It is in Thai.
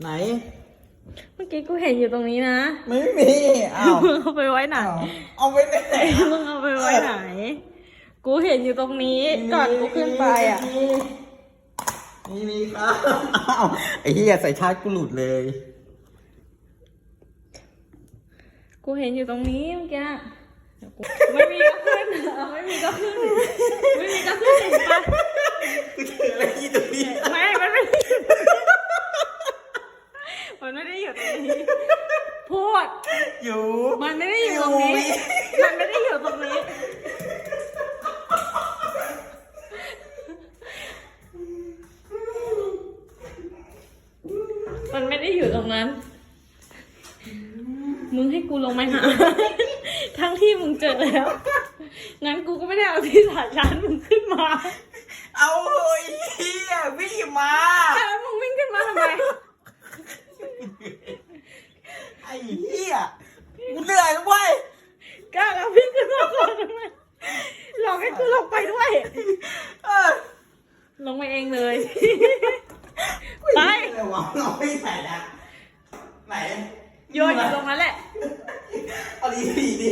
ไหน เมื่อกี้กูเห็นอยู่ตรงนี้นะไม่มีอ้าวมึงเอาไปไว้ไหนอ้าวเอาไปไหนมึงเอาไปไว้ไหน กูเห็นอยู่ตรงนี้ ก่อนกูขึ้นไปอะมีมีครับอ้าวไอ้เหี้ยใส่ชาร์จกูหลุดเลย กูเห็นอยู่ตรงนี้เมื่อกี้เดี๋ยวกูไม่มีก็ขึ้นเอาไม่มีก็ขึ้น ไม่มีก็ขึ้นไป กูเจออะไรที่ตรงนี้ ไม่ มันไม่ได้มันไม่ได้อยู่ตรงนี้ พูด อยู่มันไม่ได้อยู่ตรงนี้ มันไม่ได้อยู่ตรงนี้ มันไม่ได้อยู่ตรงนั้น มึงให้กูลงไหมหา ทั้งที่มึงเจอแล้ว งั้นกูก็ไม่ได้เอาที่สาชานมึงขึ้นมา เอาไอ้เหี้ยวิ่งมา แล้วมึงวิ่งขึ้นมาทำไม ไอ้เหี้ยกูเหนื่อยแล้วเว้ยกล้าเอาวิ่งขึ้นมาก่อนทำไมหลอกให้กูลงไปด้วย เออลงไปเองเลย ไปอะไรวะเราไม่ใส่ละไหนโยนอยู่ตรงนั้นแหละเอาดีดีดิ